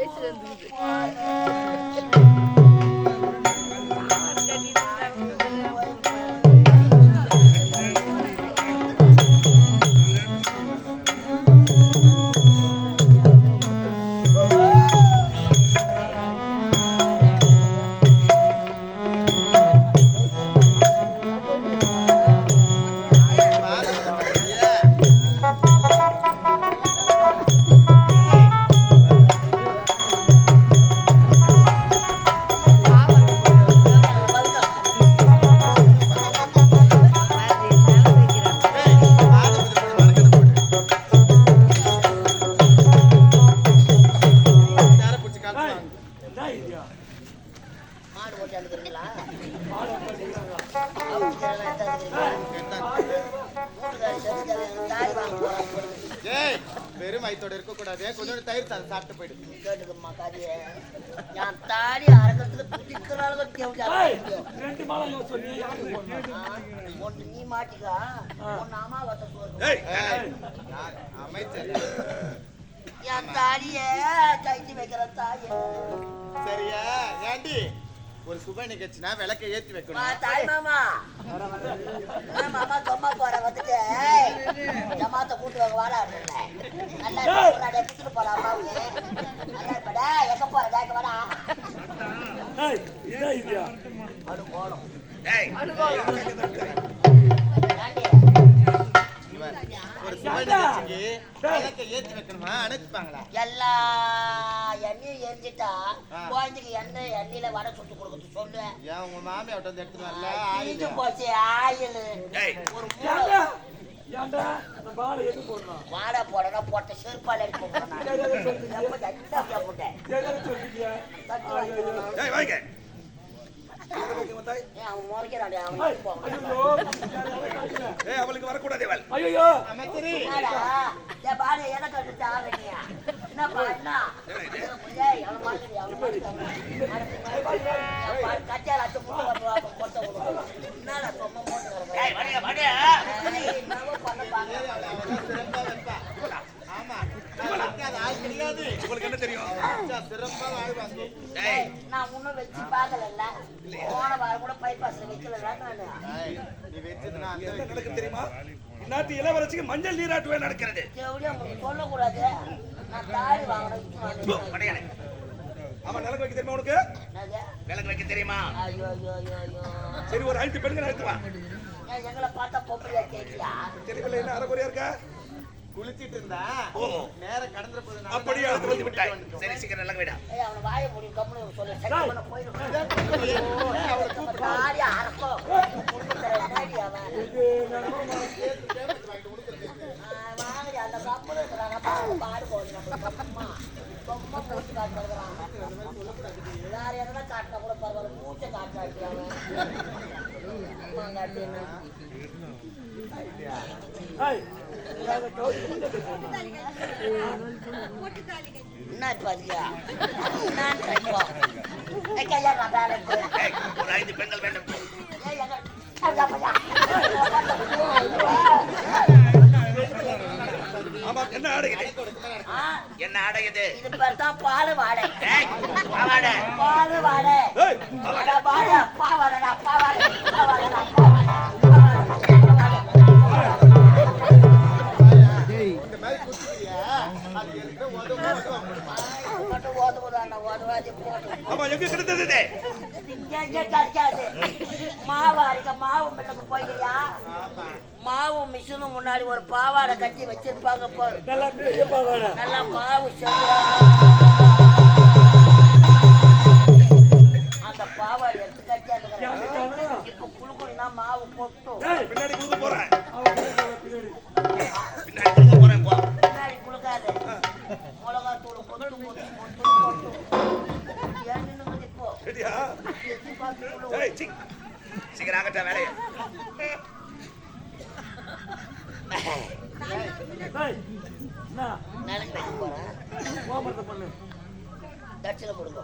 这是第。மாடு போறாங்க ஏய் வெறும் கூடாது கொஞ்சோண்டு தயிர் சாதம் சாப்பிட்டு போயிடு. கேட்டுக்கம்மா காரியே என் தாடி அரக்கத்துல குதிக்கிற அளவுக்கு? ஒன்று நீ மாட்டிக்கா யார்? அமைச்சர். என் தாடியே கைட்டி வைக்கிற தாயே. சரியா? ஏண்டி? ஒரு சுப நிகழ்ச்சினா விளக்க ஏத்தி வைக்கணும். தாய் மாமா. மாமா சும்மா போற வந்துட்டு? ஜமாத்த கூட்டு வாங்க வாடா அப்படின்னேன். நல்லா கூட்டு போலாம் அம்மாவுக்கு? நல்லா இருப்படா? எங்க போற? கேட்க வாடா. ஏய், என்ன ஐடியா அடு போடும் ஏத்தி வைக்கணுமா? எல்லா எண்ணெயும் எரிஞ்சிட்டா. குழந்தைக்கு எண்ணெய் எண்ணெயில வடை சுட்டு கொடுக்குறது சொல்லு ஏன் உங்க வந்து போச்சு ஆயில் ஒரு மூளை. வாடை போடணும் போட்ட செருப்பால் எடுத்து போட்டேன் எதை சொல்றீங்க தட்டு வாங்கிக்கணும். ஏய் வாங்க ஏன் அவன் முறைக்கிறான் அவன் போவான். ஐயோ, ஏய் அவளுக்கு வரக்கூடாது இவள் ஐயோ அமைச்சரி என்னடா? ஏய், பாரு, ஆவணியா? என்ன? அவன் மாட்டுடி, அவன் மாட்டுடி. முட்டை வருவாங்க, கொட்டை விடுவாங்க. என்னடா சும்மா போட்டு? ஏய், ஆமா நான் வைக்காத ஆள் கிடையாது உங்களுக்கு என்ன தெரியும் சிறப்பா வாழ்வாங்க நான் இன்னும் வச்சு. போன வாரம் கூட bypass ல வைக்கலடா நானு. ஏய், நீ வச்சதுன்னா தெரியுமா நாட்டு இளவரசிக்கு மஞ்சள் நீராட்டுவே நடக்கிறது சொல்லக்கூடாது. நான் வாங்கணும். அவன் நிலக்கு வைக்க தெரியுமா உனக்கு? விலங்கு வைக்க தெரியுமா ஐயோ, ஐயோ, ஐயோ, ஐயோ. சரி ஒரு ஐந்து பெண்கள் எங்களை பார்த்தா பொம்பளையா கேட்கியா? தெரியவில்லை என்ன அரைக்குறையா இருக்கா குளிச்சிட்டு இருந்தா ஓ. நேரம் கடந்துற போது அப்படியே அழைத்து வந்து விட்டாய். சரி சீக்கிரம் நிலங்க விடா ஏய், அவனை வாயை மூடி கம்முனு சொல்லு. சரி, அவனை போயிடு. ஏய், அவளை நம்ம தாலி அறுப்போம். கொடுக்குற என்னடி அவன்? ஆ, வாங்கடி, அந்த கம்முனு. நம்ம அவனை பாடு நம்ம. சும்மா மூச்சு காட்டுறான். வேற எதனா காட்டினா கூட பரவாயில்ல. மூச்சை அவன். காட்டி என்ன? என்ன இப்ப நான். ஒரு ஐந்து பெண்கள் வேண்டும் என்ன ஆடையுது என்ன ஆடையுது இது பேர் தான் பால் வாடை பாவாடை. பால் வாடை பாவாடை, பாவாடை, எங்க கிடைத்தது கிடைக்காது. மாவு அரைக்க மாவு மில்லுக்கு போய்க்கிறியா? மாவு மிஷினு முன்னாடி ஒரு பாவாடை கட்டி வச்சிருப்பாங்க பாரு நல்லா பெரிய பாவாடை. நல்லா மாவு அந்த பாவாடை எடுத்து கட்டியாந்துக்கிறேன் இப்ப குழுக்குனா மாவு கொட்டும். சீக்கிரம் ஆகட்ட வேலையை. தட்சிணை கொடுங்க.